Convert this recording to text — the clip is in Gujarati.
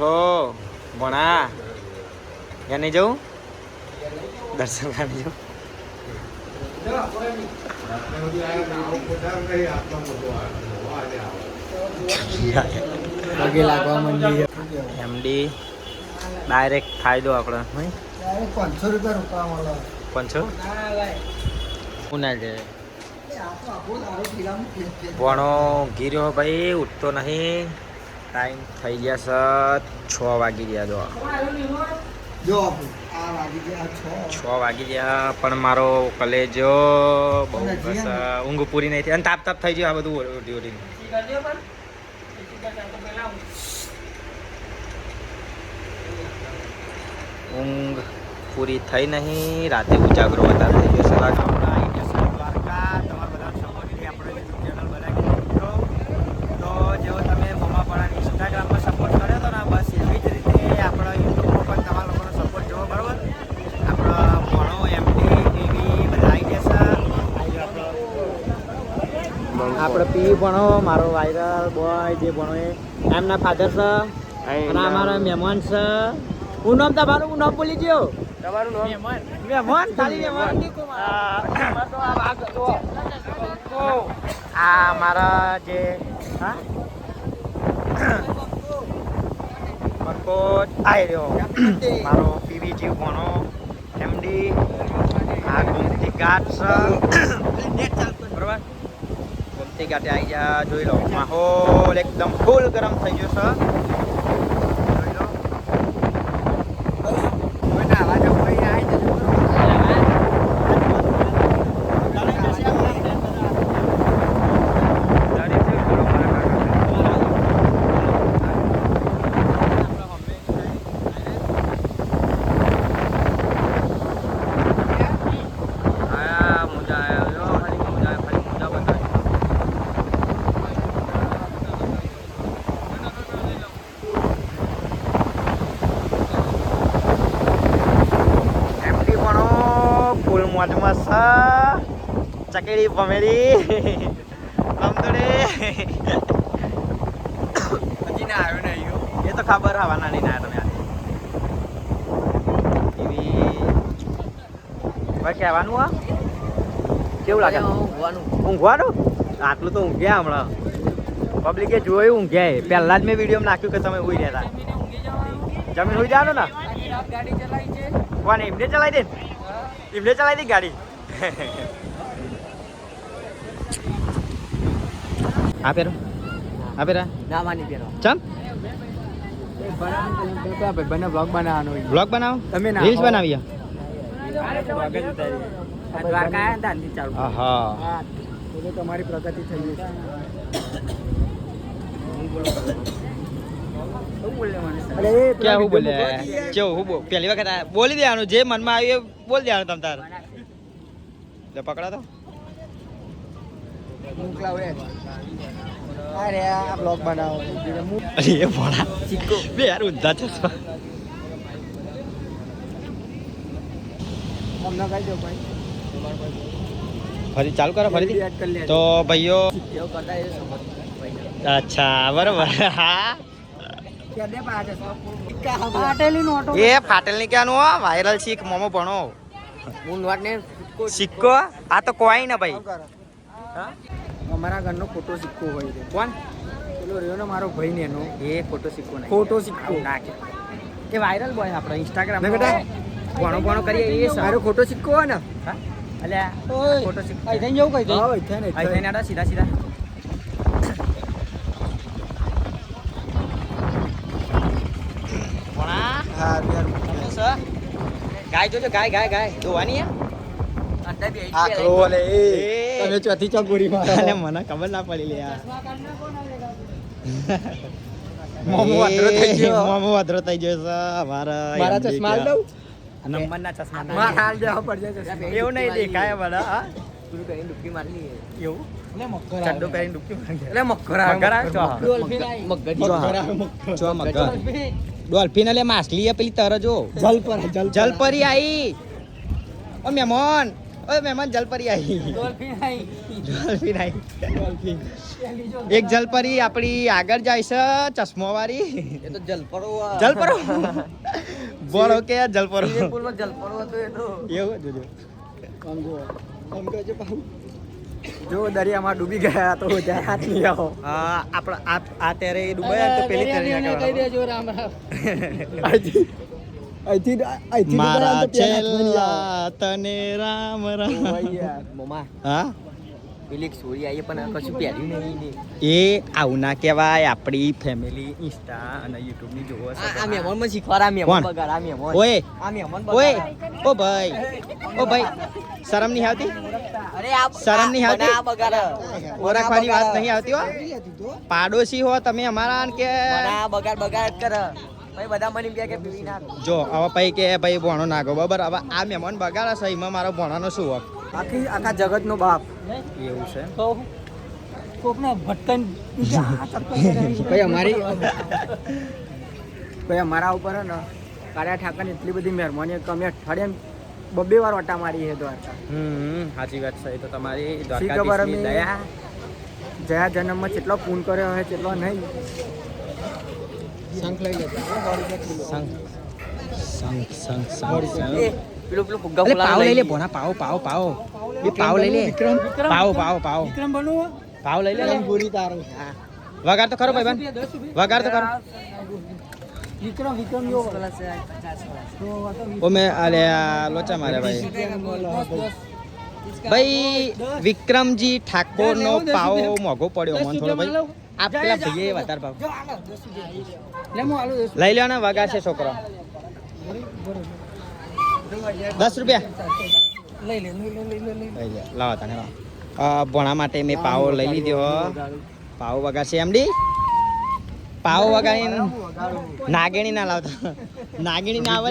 ઉઠો ભણા. ત્યાં નહીં જવું? દર્શન કરી જવું પગે લાગવા માંડી એમડી ડાયરેક્ટ ફાયદો આપણે પાંચસો રૂપિયા રૂપિયા મળે. જાય. ભણો ગીર્યો ભાઈ ઉઠતો નહીં. ટાઈમ થઈ ગયા સર છ વાગી ગયા જો. છ. વાગી ગયા પણ મારો કલેજો બહુ બસ ઊંઘ પૂરી નહીં થઈ. અને તાપ તાપ થઈ ગયો આ બધું ઉઠી ઉઠીને ઊંઘ પૂરી થઈ નહીં. રાતે ઉજાગરો વધારે થઈ ગયો સવાર દ્વારકા તમારા બધા સપોર્ટથી આપણે યુટ્યુબ ચેનલ બનાવી તો જેવો તમે મમાપાડાની ઇન્સ્ટાગ્રામમાં સપોર્ટ કર્યો હતો ને બસ એવી જ રીતે આપણા યુટ્યુબમાં પણ તમારા લોકોનો સપોર્ટ જોવો બરાબર આપણા ભણો એમડી ટીવી બધા આવી જશે આપણે પી ભણો મારો વાયરલ બોય જે ભણો એ એમના ફાધર છે અને અમારા મહેમાન છે. હું નામ તમારું હું નામ બોલી ગયો? તમારું નામ? મહેમાન. મહેમાન? ખાલી મહેમાન આ મારા જે હા? મકોટ આવી રહ્યો. મારો પીવી જીવ ભણો. એમડી આ ગુમતી ગાઢ છે. બરોબર? આવી જા જોઈ લો માહોલ એકદમ ફૂલ ગરમ થઈ ગયો છે જોઈ લો કોઈને આવાજ ભાઈ આવી જજો આયા મુજા આયા જો ખાલી મુજા ખાલી મુજા બતાવી એમડી ભણો મોજમાં છે ચકેડી ભમેડી લમદડે હજી ના આવ્યો ને આવ્યો એ તો ખબર હવાના નહીં ના તમે હવે કહેવાનું આ? કેવું લાગે? ઊંઘવાનું. આટલું તો ઊંઘ્યા હમણાં. પબ્લિકે જોયું ઊંઘ્યા પહેલા જ મેં વીડિયો નાખ્યું કે તમે ઊઈ રહ્યા હતા જમીન હોઈ જવાનું ને? કોને? એમને ચલાવી દે? એમને ચલાવી દી ગાડી આ પેરો આ પેરા ના માની પેલો ચમ બંને બ્લોગ બનાવવાનો બ્લોગ બનાવો. તમે ના રીલ્સ આવો. બનાવી દ્વારકા આવ્યા ને ચાલુ આહા. હા. તો તમારી પ્રગતિ થઈ ગઈ ક્યાં હું બોલે? video મૂકવા દઈએ. કેવું હું પહેલી વખત બોલી દેવાનું જે મનમાં આવ્યું એ બોલી દેવાનું તમ તાર. લે પકડા તો અરે આ બ્લોગ બનાવો. અરે એ ભોળા. બે યાર ઊંધા છે અમને કહી દો ભાઈ. ફરી ચાલુ કરો ફરીથી? લેજો. તો ભાઈઓ અચ્છા બરોબર. હા ક્યાં દે પાછે પાટેલી નોટો એ ફાટેલની ક્યાંનું વાયરલ શીખ મોમો ભણો. સિક્કો આ તો કોઈ ના ભાઈ. અમારા ઘરનો ફોટો સિક્કો હોય છે. કોણ? પેલો રહ્યો ને મારો ભાઈ ને એનો. એ ખોટો સિક્કો નહીં ખોટો સિક્કો? નાખે એ વાયરલ બોય આપણો ઇન્સ્ટાગ્રામ બેટા? ભણો ભણો કરીએ. એ સારો ફોટો સિક્કો હોય ને. અલ્યા ખોટો ફોટો સિક્કો. આઈ થઈને જવું કઈ આડા સીધા સીધા. ગાય જોજો ગાય ગાય ગાય. જોવાની આખલો લે એ. એ. તમે ચોથી ચકોરી અલે મારો. મને ખબર ના પડી લે મોમો થઈ ગયો. મોમો વાતરો થઈ ગયો છે મારા ચશ્મા? દઉં? ચશ્મા ના હાલ દેવા પડી એવું નહીં દેખાય બધા હા? તું કરીને ડૂબકી મારી એવું? ચડ્ડો પહેરીને ડૂબકી મારી એટલે મક્કર આવે મગર આવે? મગર જો મગર હા. જો મગર ડોલ્ફિન એટલે માછલી એ પેલી તર જો જલપરી. જલપરી આઈ. ઓ મહેમાન ઓ મહેમાન જલપરી આવી ડોલ્ફિન આવી ડોલ્ફિન આવી એક જલપરી આપણી આગળ જાય છે ચશ્મો વાળી એ તો જલપરો જલપરો? બોલો કે જલપરો? પુલમાં જલપરો હતો એ તો એવું? જોજો. આમ જો આમ કહેજો પાહુ. જો દરિયામાં ડૂબી ગયા તો ત્યાં હાથ નહીં આવો. હા આપણા આ આ ત્યારે ડૂબાયા તો પેલી તરી ના કહી દેજો રામ રામ. અહીંથી અહીંથી અહીંથી મારા છેલ્લા તને રામ. રામ. મમ્મા. હા? પેલી એક સોરી આવી પણ કશું પહેર્યું નહીં એ આવું ના કહેવાય આપણી ફેમિલી ઇન્સ્ટા અને યુટ્યુબની જોવો આ શીખવાડ મહેમાન બગાડ આ મહેમાન. ઓય. આ મહેમાન ઓય. ઓ ભાઈ. ઓ ભાઈ. શરમ નહીં આવતી? શરમ નહીં આવતી? ઓળખવાની વાત નહીં આવતી હો. પાડોશી હો તમે અમારા કે બગાડ બગાડ કર. બધા મને કે જો હવે ભાઈ કે ભાઈ ભણો નાખો બરાબર? હવે આ મહેમાન બગાડે છે એમાં મારો ભણાનો શું હક? આખી આખા જગતનો બાપ. એવું છે? કોકના ભટકન ભાઈ અમારી ભાઈ અમારા ઉપર હે ને કાળિયા ઠાકરની એટલી બધી મહેરબાની કે અમે અઠવાડિયામાં બબ્બે વાર વટા મારી છે દ્વારકા. હમ સાચી વાત છે. તો તમારી દ્વારકાધીશની દયા. જયા જન્મમાં કેટલો પૂન કર્યો હોય કેટલો નહીં. શંખ લઈ લેતા. શંખ. પેલું પેલું ફુગ્ગા પાવ લઈ લે પાવ પાવ પાવ. પાવ લઈ લે પાવ પાવ પાવ વિક્રમ પાવ લઈ લે પૂરી તારું. વગાડ તો ખરો ભાઈ વગાર તો ખરો. વિક્રમ વિક્રમ જો ઓ મેં અરે લોચા મારે ભાઈ. ભાઈ વિક્રમજી ઠાકોર નો પાવ મોઘો પડ્યો મને થોડો ભાઈ આ પેલા ભાઈએ વધારે ભાવ. લઈ લ્યો ને વગાડ છે છોકરો. દસ રૂપિયા. લે લે લે લાવો તને. અ, માટે મેં પાવ લઈ લીધો. પાવ વગાડશે એમડી પાવ વગાડીને નાગેણી ના લાવતા નાગેણી ના આવે.